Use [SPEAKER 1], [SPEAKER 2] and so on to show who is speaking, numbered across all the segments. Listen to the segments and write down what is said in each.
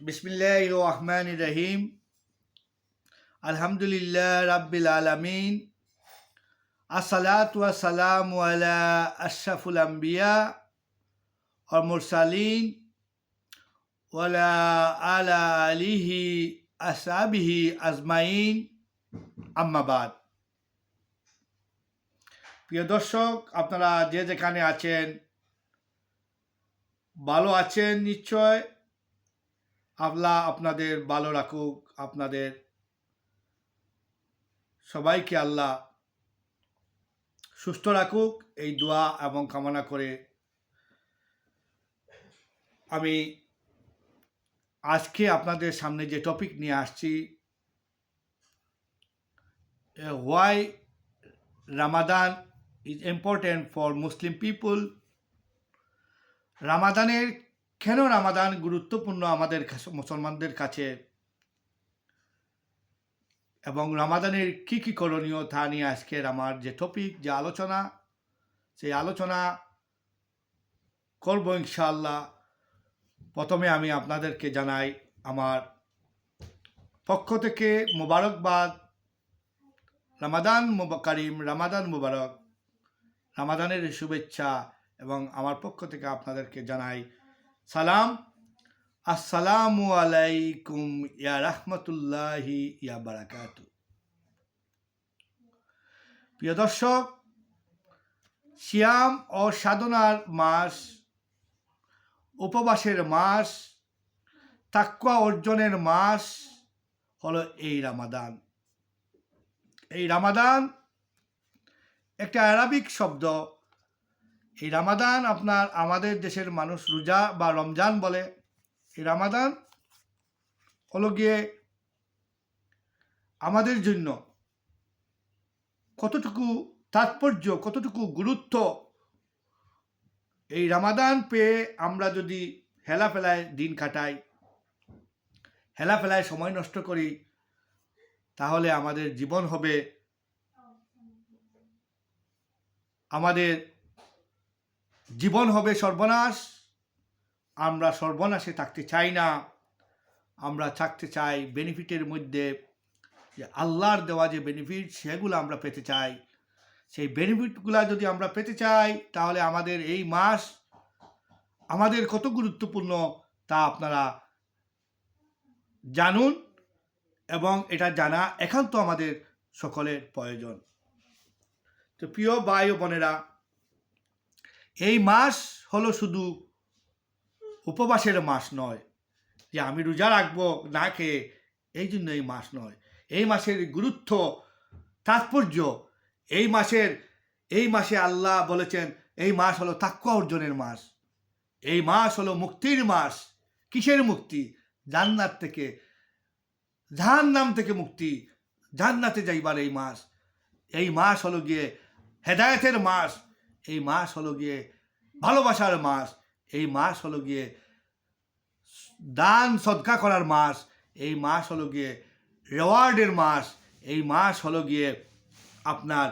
[SPEAKER 1] বিসমিল্লাহ রহমান রহিম। আলহামদুলিল্লাহ রাব্বিল আলামিন। আসসালাতু ওয়াসসালামু আলা আশরাফুল আম্বিয়া ওয়াল মুরসালিন ওয়ালা আলা আলিহি আসহাবিহি আজমাইন। আম্মাবাদ প্রিয় দর্শক, আপনারা যে যেখানে আছেন, ভালো আছেন নিশ্চয়। আল্লাহ আপনাদের ভালো রাখুক, আপনাদের সবাইকে আল্লাহ সুস্থ রাখুক। এই দোয়া এবং কামনা করে আমি আজকে আপনাদের সামনে যে টপিক নিয়ে আসছি why Ramadan is important for Muslim people রামাদানের কেন রামাদান গুরুত্বপূর্ণ আমাদের মুসলমানদের কাছে? এবং রামাদানের কি কি করণীয় তা নিয়ে আজকের আমার যে টপিক যে আলোচনা, সেই আলোচনা করব ইনশাআল্লাহ। প্রথমে আমি আপনাদেরকে জানাই আমার পক্ষ থেকে মোবারকবাদ। রামাদান কারিম রামাদান মুবারক। রামাদানের শুভেচ্ছা এবং আমার পক্ষ থেকে আপনাদেরকে জানাই সালাম, আসসালামু আলাইকুম, ইয়া রাহমাতুল্লাহি, ইয়া বারাকাতু। প্রিয় দর্শক, সিয়াম ও সাধনার মাস, উপবাসের মাস তাক্কা অর্জনের মাস হলো এই রামাদান। এই রামাদান একটা আরবিক শব্দ এই রামাদান আপনার আমাদের দেশের মানুষ রোজা বা রমজান বলে। এই রামাদান হলো গিয়ে আমাদের জন্য কতটুকু তাৎপর্য কতটুকু গুরুত্ব। এই রামাদান পেয়ে আমরা যদি হেলাফেলায় দিন কাটাই হেলাফেলায় সময় নষ্ট করি তাহলে আমাদের জীবন হবে আমাদের জীবন হবে সর্বনাশ। আমরা সর্বনাশে থাকতে চাই না। আমরা থাকতে চাই বেনিফিটের মধ্যে। যে আল্লাহর দেওয়া যে বেনিফিট সেগুলো আমরা পেতে চাই। সেই বেনিফিটগুলো যদি আমরা পেতে চাই, তাহলে আমাদের এই মাস আমাদের কত গুরুত্বপূর্ণ তা আপনারা জানুন এবং এটা জানা একান্ত আমাদের সকলের প্রয়োজন। তো প্রিয় ভাই ও বোনেরা এই মাস হলো শুধু উপবাসের মাস নয়, যে আমি রোজা রাখব না খেয়ে, এই জন্য এই মাস নয়। এই মাসের গুরুত্ব, তাৎপর্য, এই মাসের, এই মাসে আল্লাহ বলেছেন, এই মাস হলো তাক্কা অর্জনের মাস। এই মাস হলো মুক্তির মাস। কিসের মুক্তি? জান্নাত থেকে, জাহান্নাম থেকে মুক্তি। জান্নাতে যাইবার এই মাস। এই মাস হলো গিয়ে হেদায়েতের মাস। এই মাস হলো গিয়ে ভালোবাসার মাস, এই মাস হলো গিয়ে দান সদকা করার মাস, এই মাস হলো গিয়ে রেওয়ার্ডের মাস, এই মাস হলো গিয়ে আপনার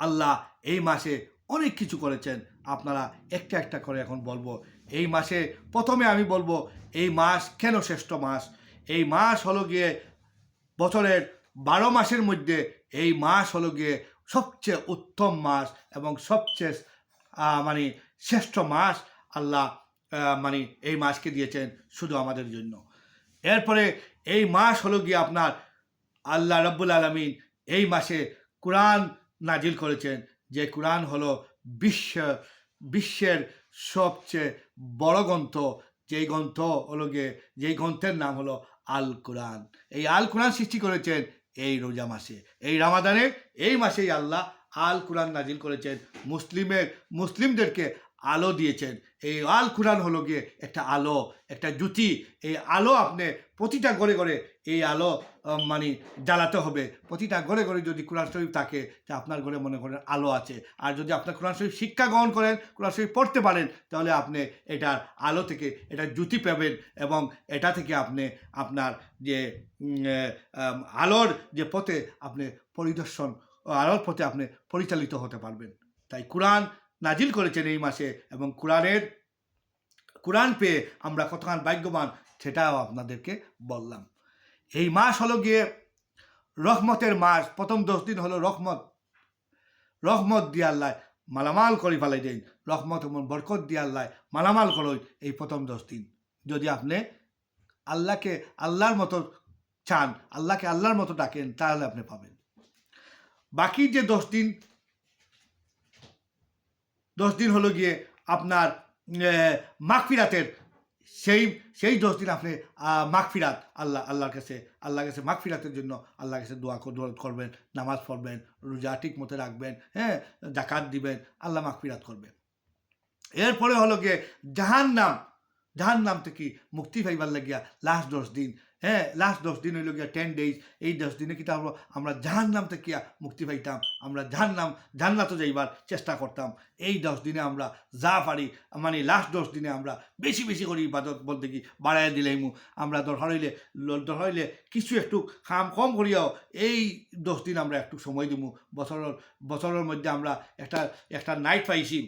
[SPEAKER 1] আল্লাহ এই মাসে অনেক কিছু করেছেন। আপনারা একটা একটা করে এখন বলব। এই মাসে প্রথমে আমি বলব, এই মাস কেন শ্রেষ্ঠ মাস? এই মাস হলো গিয়ে বছরের বারো মাসের মধ্যে এই মাস হলো গিয়ে সবচেয়ে উত্তম মাস এবং সবচেয়ে মানে শ্রেষ্ঠ মাস আল্লাহ মানে এই মাসকে দিয়েছেন শুধু আমাদের জন্য। এরপরে এই মাস হলো গিয়ে আপনার আল্লাহ রব্বুল আলমিন এই মাসে কোরআন নাজিল করেছেন, যে কোরআন হলো বিশ্ব, বিশ্বের সবচেয়ে বড় গ্রন্থ। যেই গ্রন্থ হলো গিয়ে, যেই গ্রন্থের নাম হলো আল কোরআন এই আল কোরআন সৃষ্টি করেছেন এই রোজা মাসে, এই রামাদানে এই মাসেই আল্লাহ আল কুরান নাজিল করেছেন। মুসলিমের, মুসলিমদেরকে আলো দিয়েছেন। এই আল কুরান হলো গিয়ে একটা আলো, একটা জুতি। এই আলো আপনি প্রতিটা ঘরে ঘরে এই আলো মানে জ্বালাতে হবে। প্রতিটা ঘরে ঘরে যদি কোরআন শরীফ থাকে, তা আপনার ঘরে মনে করেন আলো আছে। আর যদি আপনার কোরআন শরীফ শিক্ষা গ্রহণ করেন, কোরআন শরীফ পড়তে পারেন, তাহলে আপনি এটার আলো থেকে এটা জ্যোতি পাবেন এবং এটা থেকে আপনি আপনার যে আলোর যে পথে আপনি পরিদর্শন, আলোর পথে আপনি পরিচালিত হতে পারবেন। তাই কোরআন নাজিল করেছেন এই মাসে এবং কোরআনের, কোরআন পেয়ে আমরা কতখান ভাগ্যবান, সেটাও আপনাদেরকে বললাম। এই মাস হলো গিয়ে রহমতের মাস। প্রথম দশ দিন হলো রহমত। রহমত দিয়ে আল্লাহ মালামাল করে ফেলাই দিন। রহমত বরকত দিয়ে আল্লাহ মালামাল করো এই প্রথম দশ দিন। যদি আপনি আল্লাহকে আল্লাহর মতো চান, আল্লাহকে আল্লাহর মতো ডাকেন, তাহলে আপনি পাবেন। বাকি যে দশ দিন দশ দিন হলো গিয়ে আপনার মাগফিরাতের সেই সেই দশ দিন আপনি মাগফিরাত, আল্লাহ, আল্লাহর কাছে আল্লাহর কাছে মাগফিরাতের জন্য আল্লাহর কাছে দোয়া দোয়া করবেন, নামাজ পড়বেন, রোজা ঠিক মতো রাখবেন হ্যাঁ জাকাত দিবেন, আল্লাহ মাগফিরাত করবেন। এরপরে হলো গিয়ে জাহান নাম জাহান নাম থেকে মুক্তি পাইবার লাগিয়া লাস্ট দশ দিন হ্যাঁ লাস্ট দশ দিন হইল গিয়া টেন ডেজ এই দশ দিনে কিতা হলো আমরা জাহান নাম থেকে মুক্তি পাইতাম, আমরা জাহান নাম জান্নাতে যাইবার চেষ্টা করতাম। এই দশ দিনে আমরা যা পারি মানে লাস্ট দশ দিনে আমরা বেশি বেশি করে ইবাদত বলতে কি বাড়াই দিলাইমু। আমরা দরকার হইলে দরকার হইলে কিছু একটু খাম কম করিয়াও এই দশ দিন আমরা একটু সময় দিমু। বছরের বছরের মধ্যে আমরা একটা একটা নাইট পাইছি।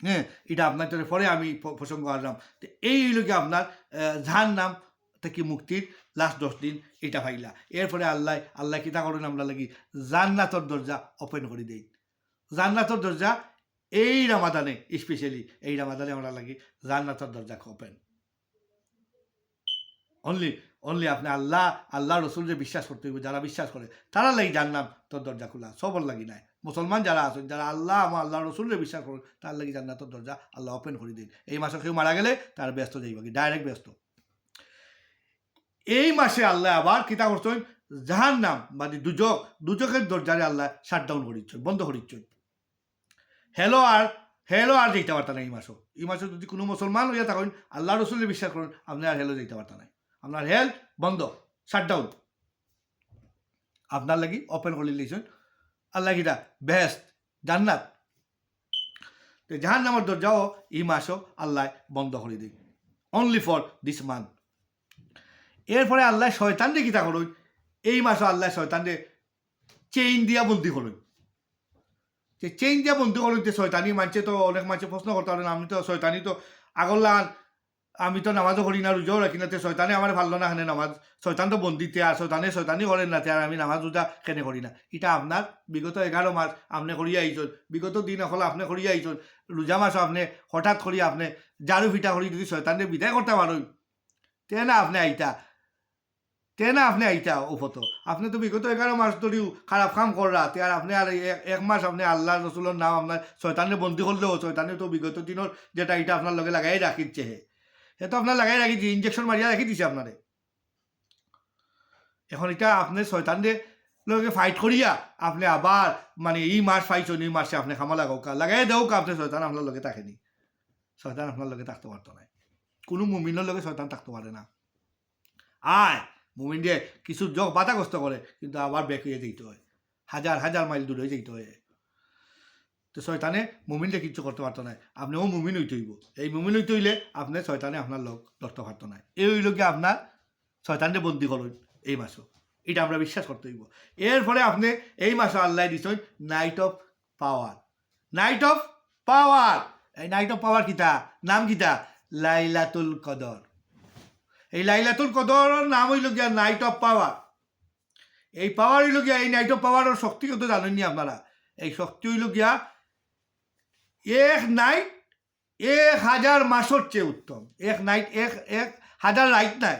[SPEAKER 1] হ্যাঁ এটা আপনার পরে আমি প্রসঙ্গ আসলাম। তো এই লোকে আপনার ঝান নাম থেকে মুক্তির লাস্ট দশ দিন এটা পাইলা এরপরে আল্লাহ আল্লাহ কিতা করেন আমরা লাগি জান্নাতর দরজা ওপেন করে দেই। জান্নাতর দরজা এই রামাদানে স্পেশালি এই রামাদানে আমরা লাগি জান্নাতর দরজা ওপেন অনলি অনলি আপনি আল্লাহ আল্লাহ রসুল যে বিশ্বাস করতে হইব, যারা বিশ্বাস করে, তারা লাগি জান্নাত তোর দরজা খোলা, সবর লাগি নাই। মুসলমান যারা আছেন, যারা আল্লাহ আমার আল্লাহ রসুলের বিশ্বাস করেন, তার লাগি জান্নাতের দরজা আল্লাহ ওপেন করে দিন। এই মাসে কেউ মারা গেলে তার ব্যস্ত যাইব, কি ডাইরেক্ট ব্যস্ত। এই মাসে আল্লাহ আবার কিতা করছেন? জাহান নাম মানে দুজক দুজকের দরজারে আল্লাহ শাট ডাউন করিচ্ছেন বন্ধ করিচ্ছেন হেলো আর হেলো আর যেতে পারতা না এই মাসও। এই মাসে যদি কোনো মুসলমান হইয়া থাকেন, আল্লাহ রসুলের বিশ্বাস করেন আপনি আর হেলো যেতে পারতা না। আপনার হেল্থ বন্ধ শাট ডাউন আপনার লাগি ওপেন করে লিয়েছেন আল্লাহ কিটা বেহেস্ত জান্নাত। জাহান নামের দরজাও এই মাসও আল্লাহ বন্ধ করে দিই অনলি ফর দিস মান এরপরে আল্লাহ শয়তান শয়তানরে কিতা করুন? এই মাসও আল্লাহ শয়তানরে চেইন দিয়া বন্দি করুন। যে চেইন দিয়া বন্দি করুন যে শয়তানি মানছে তো অনেক মানুষে প্রশ্ন করতে পারেন আমি তো শয়তানি তো আগল্লান আমি তো নামাজও করি না, রোজাও রাখি না, তে শয়তানে আমার ভালো না খানে নামাজ। শয়তান তো বন্দিতে আর শয়তানে শয়তানি করেন না আর আমি নামাজ, রোজা কেনে করি না। এটা আপনার বিগত এগারো মাস আপনি করিয়া আইছেন, বিগত দিন এখন আপনি করিয়া আইছেন, রোজা মাসও আপনি হঠাৎ করি আপনি জারু ফিটা করি যদি শয়তানকে বিদায় করতে পারেন, তে না আপনি আইতা। তে না আপনি আইতা ওপত আপনি তো বিগত এগারো মাস ধরেও খারাপ কাম কররা তে আর আপনি আর এক- মাস আপনি আল্লাহ রসুলের নাম আপনার শয়তানে বন্দি করলেও শয়তানে তো বিগত দিনের যেটা এটা আপনার লগে লাগাই রাখিচ্ছে হে। সে তো আপনার লাগাই রাখি ইঞ্জেকশন মারিয়া রাখি দিছে আপনারে এখন এটা আপনি শয়তানরে লগে ফাইট করিয়া আপনি আবার মানে এই মাস পাইছেন এই মাসে আপনি খামা লাগাও লাগাই দেও আপনি, শয়তান আপনার লগে থাকেনি শয়তান আপনার লগে থাকতে পারতো না কোনো মুমিনের লগে শয়তান থাকতে পারে না। আয় মুমিন দিয়ে কিছু যোগ বাধাগ্রস্ত করে, কিন্তু আবার ব্যাক হয়ে যেতে হয়। হাজার হাজার মাইল দূরে যেতে হয়। তো শয়তানে মুমিনকে কিচ্ছু করতে পারতো না। আপনিও মুমিন হইতে হইব। এই মুমিন হইতে হইলে আপনি শয়তানে আপনার লোক ধরতে পারতো না। এই হইল কি আপনার শয়তানকে বন্দি করুন এই মাসও। এটা আমরা বিশ্বাস করতে হইব। এরপরে আপনি এই মাসে আল্লাহ দিচ্ছেন night of power night of power এই নাইট অফ পাওয়ার কিতা? নাম কিতা? লাইলাতুল কদর। এই লাইলাতুল কদরের নাম হইল গিয়া নাইট অফ পাওয়ার এই পাওয়ার হইল গিয়া, এই নাইট অফ পাওয়ারের শক্তি কত জানেননি আপনারা? এই শক্তি হইল গিয়া এক নাইট এক হাজার মাসের চেয়ে উত্তম। এক নাইট এক এক হাজার নাইট নাই।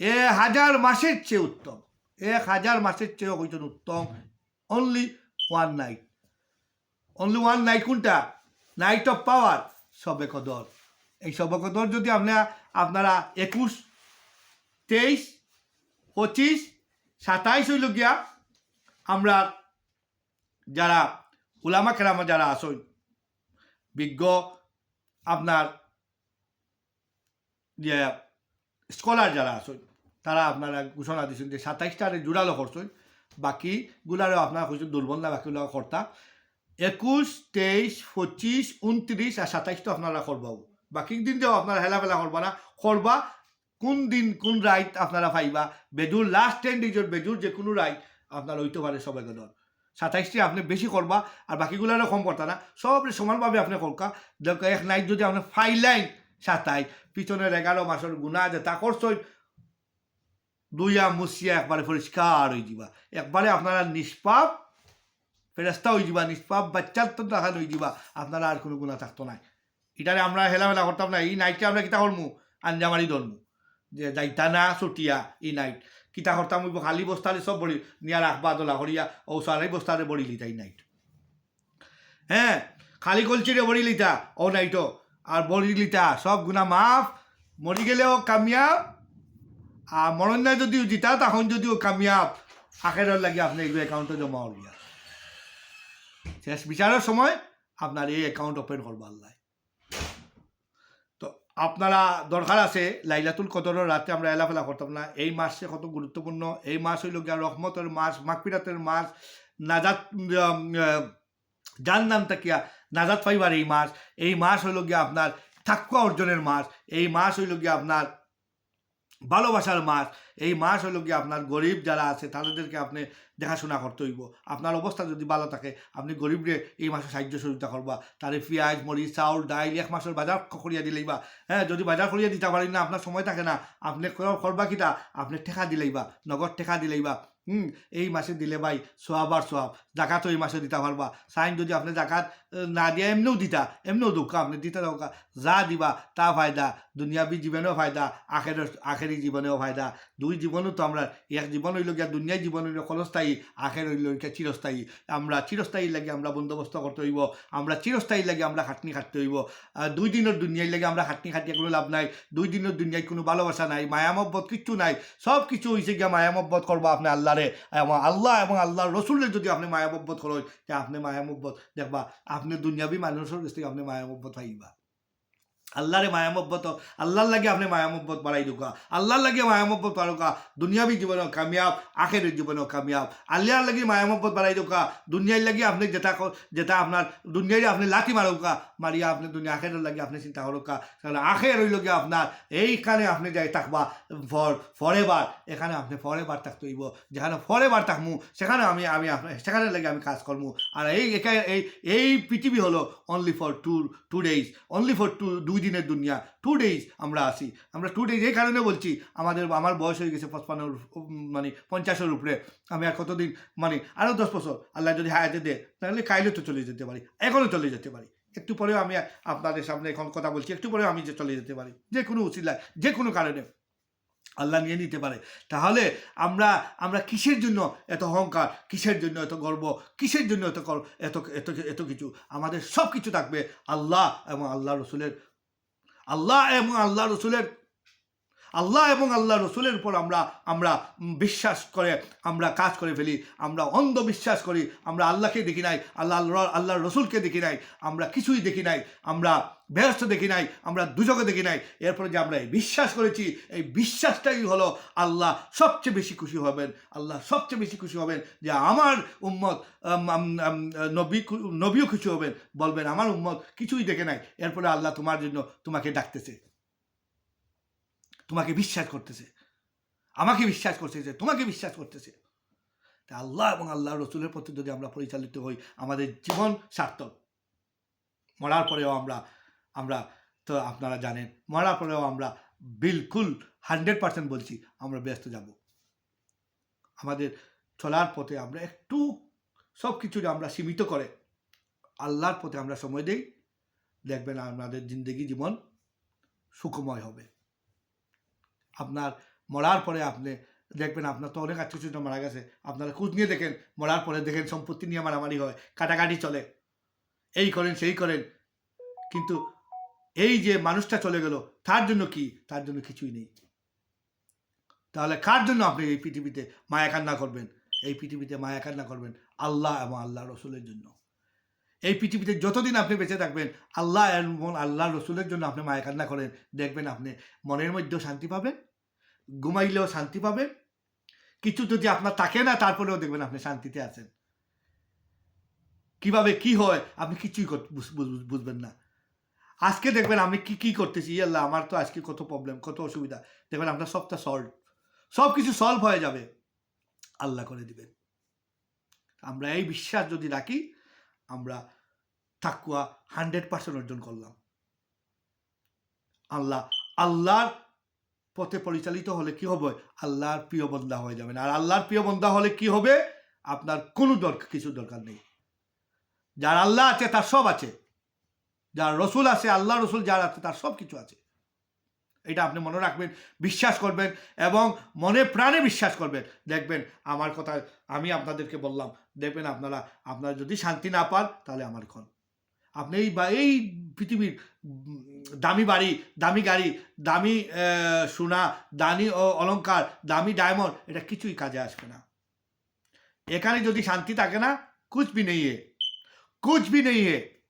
[SPEAKER 1] এ হাজার মাসের চেয়ে উত্তম। এক হাজার মাসের চেয়ে হইতেন উত্তম। Only one night only one night কোনটা? নাইট অফ পাওয়ার সবে কদর। এই সবে কদর যদি আপনারা আপনারা একুশ, তেইশ, পঁচিশ, সাতাইশ হইল গিয়া আমরা যারা উলামা কেরামা যারা আসন বিজ্ঞ আপনার যে স্কলার যারা আছেন, তারা আপনারা ঘোষণা দিচ্ছেন যে সাতাইশটারে জোড়ালো করছেন বাকিগুলারও আপনারা কইছেন দুর্বল না বাকিগুলো কর্তা। একুশ, তেইশ, পঁচিশ উনত্রিশ আর সাতাইশ তো আপনারা করবাও। বাকি দিন দিয়েও আপনারা হেলাফেলা করবা না করবা কোন দিন, কোন রাইট আপনারা পাইবা বেজুর লাস্ট টেন ডিজের বেজুর যে কোনো রাইট আপনার হইতে পারে সবে গদর সাতাইশটি আপনি বেশি করবা, আর বাকিগুলোরও কম করতা না। সব সমানভাবে আপনি করকা। দেখো, এক নাইট যদি আপনি ফাইভ লাইন সাতাই পিছনের এগারো মাসের গুণা যে তা করছই, দুইয়া মুসিয়া একবারে পরিষ্কার হয়ে যাবা একবারে আপনারা নিষ্পাপ ফেরেস্তা হয়ে যাবা নিষ্পাপ, বাচ্চার তো দেখান হয়ে যাবা আপনারা আর কোনো গুণা থাকতো না এটারে আমরা হেলামেলা করতাম না, এই নাইটকে আমরা কিতা করমু? আঞ্জামারি ধরমু। যে যাইতা না, ছুটিয়া এই নাইট কিতা করতাম খালি বস্তারে সব বড়ি, নিয়া রাখবা, দলা হরিয়া ও সারাই বস্তারে বড়ি লিতা এই নাইট হ্যাঁ খালি কলচিরে বড়ি লিতা, ও নাইটো আর বড়ি লিতা, সব গুণা মাফ। মরি গেলেও কামিয়াব। আর মরণ নাই যদিও জিতা, তখন যদিও কামিয়াব। আখেরের লাগে আপনি এগুলো অ্যাকাউন্টে জমা হরিয়া শেষ বিচারের সময় আপনার এই অ্যাকাউন্ট ওপেন করব আল্লাহ। তো আপনারা দরকার আছে লাইলাতুল কদরের রাতে আমরা এলাফেলা করতাম না। এই মাসে কত গুরুত্বপূর্ণ। এই মাস হইল গিয়া রহমতের মাস মাকপিরাতের মাস, নাজাত নাম তাকিয়া নাজাত পাইবার এই মাস। এই মাস হইল গিয়া আপনার থাকুয়া অর্জনের মাস। এই মাস হইল গিয়া আপনার ভালোবাসার মাস এই মাস হইল গিয়ে আপনার গরিব যারা আছে, তাদেরকে আপনি দেখাশোনা করতে হইব। আপনার অবস্থা যদি ভালো থাকে, আপনি গরিবরে এই মাসে সাহায্য সহযোগিতা করবা। তারে পেঁয়াজ, মরিচ, চাউল, ডাইল এক মাসের বাজার করিয়া দিলেই বা হ্যাঁ যদি বাজার করিয়া দিতে পারেন না, আপনার সময় থাকে না, আপনি ক- করবা কিটা? আপনি টেকা দিলেই বা নগদ ঠেকা দিলেই বা হুম, এই মাসে দিলে ভাই সোয়াব আর সোয়াব। জাকাতও এই মাসে দিতে পারবা সাইন যদি আপনি জাকাত না দিয়া, এমনিও দিতা, এমনিও দুঃখ, আপনি দিতে দরকার। যা দিবা, তা ফায়দা, দুনিয়াবি জীবনেও ফায়দা, আখের, আখেরি জীবনেও ফায়দা। দুই জীবনও তো আমরা, এক জীবন হইল গিয়া দুনিয়ার জীবন হইল ক্ষণস্থায়ী আখের হইল গিয়া চিরস্থায়ী। আমরা চিরস্থায়ী লাগে আমরা বন্দোবস্ত করতে হইব, আমরা চিরস্থায়ী লাগে আমরা খাটনি খাটতে হইব। দুই দিনের দুনিয়ায় লাগে আমরা খাটনি খাটিয়ে কোনো লাভ নাই, দুই দিনের দুনিয়ায় কোনো ভালোবাসা নাই মায়ামব্বত কিচ্ছু নাই। সব কিছু হয়েছে গিয়া মায়ামব্বত করব আপনি আল্লাহরে। আল্লাহ এবং আল্লাহর রসুলের যদি আপনি মায়ামব্বত খরচ যে আপনি মায়ামব্বত দেখবা আপনি দুনিয়াবি মানুষের কাছ থেকে আপনি মায়ামব্বত পাইবা। আল্লাহরে মায়ামব্বত আল্লাহর লাগে আপনি মায়ামব্বত বাড়াই ঢুকা আল্লাহর লাগে মায়ামব্বত বাড়ুকা দুনিয়াবি জীবনেও কামিয়াব আখের জীবনেও কামিয়াব। আল্লাহর লাগে মায়ামব্বত বাড়াই ঢুকা দুনিয়ার লাগে আপনি যেটা যেটা আপনার দুনিয়ায় আপনি লাঠি মারুকা মারিয়া আপনি দুনিয়া আখেরের লাগে আপনি চিন্তা করুকা কারণ আখের হইল গিয়ে আপনার এইখানে আপনি যাই থাকবা, ফর ফরেবার এখানে আপনি ফরেবার থাকতে হইব। যেখানে ফরেবার থাকমু, সেখানে আমি আমি আপনার সেখানে লাগে আমি কাজ করব আর এই এই এই পৃথিবী হলো only for two two days only for two দুই দিনের দুনিয়া টু ডেজ আমরা আসি আমরা টু ডেইজ এই কারণে বলছি, আমাদের, আমার বয়স হয়ে গেছে পঁচপান্নর মানে পঞ্চাশের উপরে। আমি আর কতদিন মানে আরও দশ বছর। আল্লাহ যদি হায়াতে দেয়, তাহলে কাইলে তো চলে যেতে পারি। এখনও চলে যেতে পারি। একটু পরেও আমি আপনাদের সামনে এখন কথা বলছি, একটু পরেও আমি যে চলে যেতে পারি। যে কোনো উচিলায় যে কোনো কারণে। আল্লাহ নিয়ে নিতে পারে। তাহলে আমরা আমরা কিসের জন্য এত অহংকার, কিসের জন্য এত গর্ব, কিসের জন্য এত এত এত এত কিছু? আমাদের সব কিছু থাকবে আল্লাহ এবং আল্লাহ রসুলের আল্লাহ এবং আল্লাহ রসুলের আল্লাহ এবং আল্লাহ রসুলের উপর আমরা আমরা বিশ্বাস করে, আমরা কাজ করে ফেলি, আমরা অন্ধবিশ্বাস করি, আমরা আল্লাহকে দেখি নাই, আল্লাহ আল্লাহ রসুলকে দেখি নাই, আমরা কিছুই দেখি নাই, আমরা ব্যস্ত দেখি নাই, আমরা দুজকে দেখি নাই। এরপরে যে আমরা এই বিশ্বাস করেছি, এই বিশ্বাসটাই হলো আল্লাহ সবচেয়ে বেশি খুশি হবেন, আল্লাহ সবচেয়ে বেশি খুশি হবেন যে আমার উম্মত নবী নবীও খুশি হবেন, বলবেন আমার উম্মত কিছুই দেখে নাই, এরপরে আল্লাহ তোমার জন্য তোমাকে ডাকতেছে। তোমাকে বিশ্বাস করতেছে। আমাকে বিশ্বাস করতেছে তোমাকে বিশ্বাস করতেছে। তা আল্লাহ এবং আল্লাহ রসুলের প্রতি যদি আমরা পরিচালিত হই, আমাদের জীবন সার্থক। মরার পরেও আমরা আমরা তো আপনারা জানেন, মরার পরেও আমরা বিলকুল হান্ড্রেড পার্সেন্ট বলছি, আমরা ব্যস্ত যাব। আমাদের চলার পথে আমরা একটু, সব কিছু আমরা সীমিত করে, আল্লাহর পথে আমরা সময় দেই, দেখবেন আমাদের জিন্দগি জীবন সুখময় হবে। আপনার মরার পরে আপনি দেখবেন আপনার তো অনেক আত্মীয় স্বজন মারা গেছে। আপনারা খোঁজ নিয়ে দেখেন, মরার পরে দেখেন সম্পত্তি নিয়ে মারামারি হয়, কাটাকাটি চলে। এই করেন, সেই করেন। কিন্তু এই যে মানুষটা চলে গেল, তার জন্য কি? তার জন্য কিছুই নেই। তাহলে কার জন্য আপনি এই পৃথিবীতে মায়া কান্না করবেন? এই পৃথিবীতে মায়া কান্না করবেন আল্লাহ এবং আল্লাহ রসুলের জন্য। এই পৃথিবীতে যতদিন আপনি বেঁচে থাকবেন, আল্লাহ আল্লাহ রসুলের জন্য আপনি মায়া কান্না করেন। দেখবেন আপনি মনের মধ্যেও শান্তি পাবেন, ঘুমাইলেও শান্তি পাবেন। কিছু যদি আপনার থাকে না, তারপরেও দেখবেন আপনি শান্তিতে আছেন। কীভাবে কি হয়, আপনি কিছুই বুঝবেন না। আজকে দেখবেন আমি কি কি করতেছি আল্লাহ, আমার তো আজকে কত প্রবলেম কত অসুবিধা। দেখবেন আপনার সবটা সলভ সব কিছু সলভ হয়ে যাবে। আল্লাহ করে দিবেন। আমরা এই বিশ্বাস যদি রাখি, আমরা তাকুয়া হান্ড্রেড পার্সেন্ট অর্জন করলাম। আল্লাহ, আল্লাহর পথে পরিচালিত হলে কি হবে? আল্লাহর প্রিয় বন্ধা হয়ে যাবেন। আর আল্লাহর প্রিয় বন্ধা হলে কি হবে? আপনার কোনো দরকার কিছু দরকার নেই। যার আল্লাহ আছে, তার সব আছে। যার রসুল আছে আল্লাহ রসুল যার আছে, তার সব কিছু আছে। এটা আপনি মনে রাখবেন, বিশ্বাস করবেন এবং মনে প্রাণে বিশ্বাস করবেন। দেখবেন, আমার কথা আমি আপনাদেরকে বললাম। দেখবেন আপনারা আপনারা যদি শান্তি না পান, তাহলে আমার ক্ষণ। আপনি এই বা, এই পৃথিবীর দামি বাড়ি, দামি গাড়ি, দামি সোনা, দামি অ- অলংকার, দামি ডায়মন্ড, এটা কিছুই কাজে আসবে না। এখানে যদি শান্তি থাকে না ভি নেই হে ভি নেই হে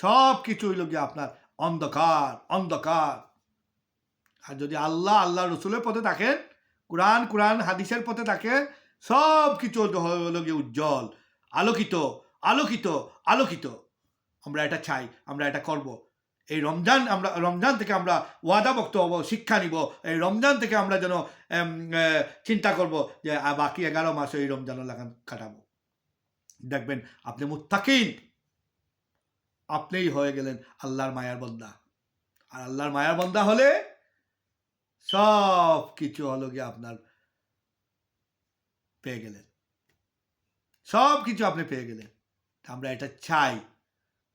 [SPEAKER 1] সব কিছু হইল গিয়ে আপনার অন্ধকার অন্ধকার। আর যদি আল্লাহ আল্লাহ রসুলের পথে থাকেন, কোরআন কোরআন, হাদিসের পথে থাকে সব কিছু হলো গিয়ে উজ্জ্বল, আলোকিত। আলোকিত আলোকিত। আমরা এটা চাই, আমরা এটা করব। এই রমজান আমরা, রমজান থেকে আমরা ওয়াদাভক্ত হব, শিক্ষা নিব। এই রমজান থেকে আমরা যেন চিন্তা করব যে বাকি এগারো মাসে এই রমজান লাগান কাটাবো। দেখবেন আপনি মুত্তাকিন। আপনিই হয়ে গেলেন আল্লাহর মায়ার বন্দা। আর আল্লাহর মায়ার বন্দা হলে সব কিছু হলো গিয়ে আপনার পেয়ে গেলেন। সব কিছু আপনি পেয়ে গেলেন। আমরা এটা চাই।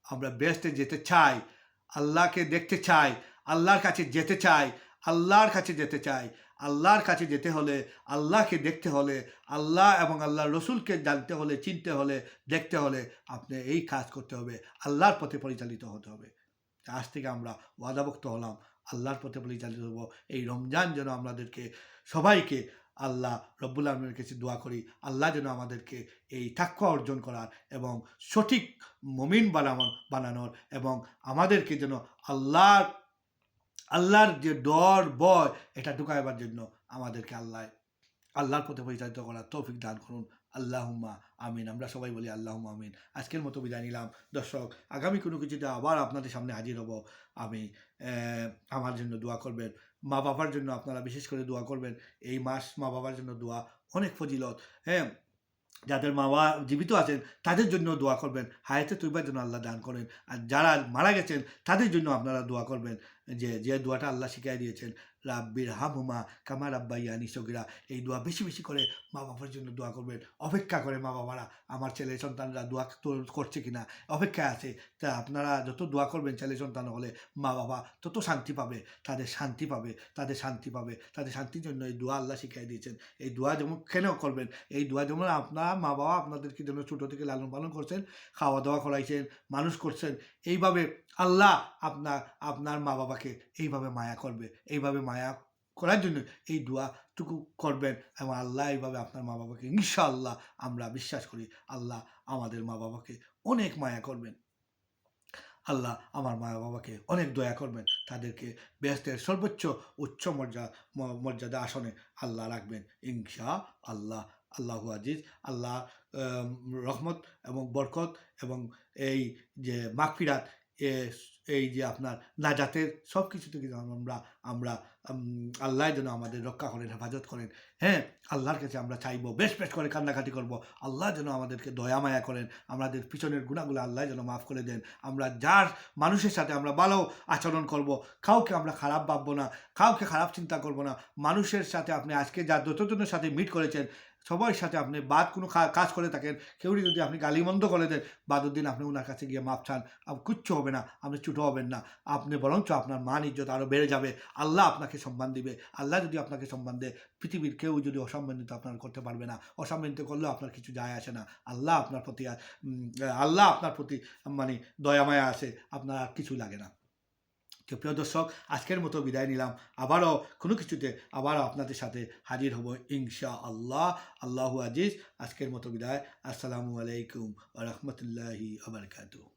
[SPEAKER 1] আমরা বেস্টে যেতে চাই। আল্লাহকে দেখতে চাই। আল্লাহর কাছে যেতে চাই। আল্লাহর কাছে যেতে চাই। আল্লাহর কাছে যেতে হলে আল্লাহকে দেখতে হলে, আল্লাহ এবং আল্লাহ রসুলকে জানতে হলে, চিনতে হলে, দেখতে হলে আপনি এই কাজ করতে হবে। আল্লাহর পথে পরিচালিত হতে হবে। আজ থেকে আমরা ওয়াদাভক্ত হলাম। আল্লাহর পথে পরিচালিত হব। এই রমজান যেন আমাদেরকে সবাইকে আল্লাহ রব্বুল আলমের কাছে দোয়া করি, আল্লাহ যেন আমাদেরকে এই তাক্কা অর্জন করার এবং সঠিক মমিন বানানোর বানানোর এবং আমাদেরকে যেন আল্লাহর আল্লাহর যে ডর বয় এটা ঢুকাইবার জন্য আমাদেরকে আল্লাহ, আল্লাহর পথে পরিচালিত করার তৌফিক দান করুন। আল্লাহুম্মা আমিন। আমরা সবাই বলি আল্লাহুম্মা আমিন। আজকের মতো বিদায় নিলাম। দর্শক, আগামী কোনো কিছুতে আবার আপনাদের সামনে হাজির হব। আমি আমার জন্য দোয়া করবেন। মা বাবার জন্য আপনারা বিশেষ করে দোয়া করবেন। এই মাস মা বাবার জন্য দোয়া অনেক ফজিলত হ্যাঁ? যাদের মা বাবা জীবিত আছেন, তাদের জন্য দোয়া করবেন। হায়াতে তৈবার জন্য আল্লাহ দান করেন। আর যারা মারা গেছেন, তাদের জন্য আপনারা দোয়া করবেন যে যে দোয়াটা আল্লাহ শিখাই দিয়েছেন। রাব্বির হামুমা কামা রাব্বাইয়ানি সগিরা। এই দোয়া বেশি বেশি করে মা বাবার জন্য দোয়া করবেন। অপেক্ষা করে মা বাবারা আমার ছেলে সন্তানরা দোয়া করছে কিনা? অপেক্ষায় আছে। তা আপনারা যত দোয়া করবেন ছেলে সন্তান হলে মা বাবা তত শান্তি পাবে, তাদের শান্তি পাবে, তাদের শান্তি পাবে, তাদের শান্তির জন্য এই দোয়া আল্লাহ শিখাই দিয়েছেন। এই দোয়া যেমন কেন করবেন? এই দোয়া যেমন আপনার মা বাবা আপনাদেরকে যেন ছোটো থেকে লালন পালন করছেন খাওয়া দাওয়া করাইছেন, মানুষ করছেন, এইভাবে আল্লাহ আপনার আপনার মা বাবাকে এইভাবে মায়া করবে, এইভাবে মায়া করার জন্য এই দোয়াটুকু করবেন এবং আল্লাহ এইভাবে আপনার মা বাবাকে ইনশাআল্লাহ আমরা বিশ্বাস করি, আল্লাহ আমাদের মা বাবাকে অনেক মায়া করবেন। আল্লাহ আমার মা বাবাকে অনেক দয়া করবেন, তাদেরকে ব্যস্তের সর্বোচ্চ উচ্চ মর্যাদা মর্যাদা আসনে আল্লাহ রাখবেন। ইনশা আল্লাহ আল্লাহ আজিজ, আল্লাহ রহমত এবং বরকত এবং এই যে মাগফিরাত এ এই যে আপনার নাজাতের সব কিছু থেকে যেন আমরা আমরা আল্লাহ যেন আমাদের রক্ষা করেন, হেফাজত করেন। হ্যাঁ আল্লাহর কাছে আমরা চাইব, বেশ বেশ করে কান্নাকাটি করব। আল্লাহ যেন আমাদেরকে দয়া, মায়া করেন। আমাদের পিছনের গুণাগুলো আল্লাহ যেন মাফ করে দেন। আমরা যার মানুষের সাথে আমরা ভালো আচরণ করব, কাউকে আমরা খারাপ ভাববো না, কাউকে খারাপ চিন্তা করব না। মানুষের সাথে আপনি আজকে যা যতজনের সাথে মিট করেছেন সবার সাথে আপনি বাদ কোনো কাজ করে থাকেন কেউ যদি আপনি গালিমন্দ করে দেন বাদুদ্দিন আপনি ওনার কাছে গিয়ে মাপ চান কিচ্ছু হবে না, আপনি ছোটো হবেন না। আপনি বরঞ্চ আপনার মান, ইজ্জত আরও বেড়ে যাবে। আল্লাহ আপনাকে সম্মান দিবে। আল্লাহ যদি আপনাকে সম্মান দেয়, পৃথিবীর কেউ যদি অসম্মানিত আপনার করতে পারবে না। অসম্মানিত করলেও আপনার কিছু যায় আসে না। আল্লাহ আপনার প্রতি আল্লাহ আপনার প্রতি মানে দয়ামায়া আছে, আপনার কিছু লাগে না। তো প্রিয় দর্শক, আজকের মতো বিদায় নিলাম। আবারও কোনো কিছুতে আবারও আপনাদের সাথে হাজির হব ইনশা আল্লাহ আল্লাহ আজিজ, আজকের মতো বিদায়। আসসালামু আলাইকুম রহমতুল্লাহি বারাকাতুহু।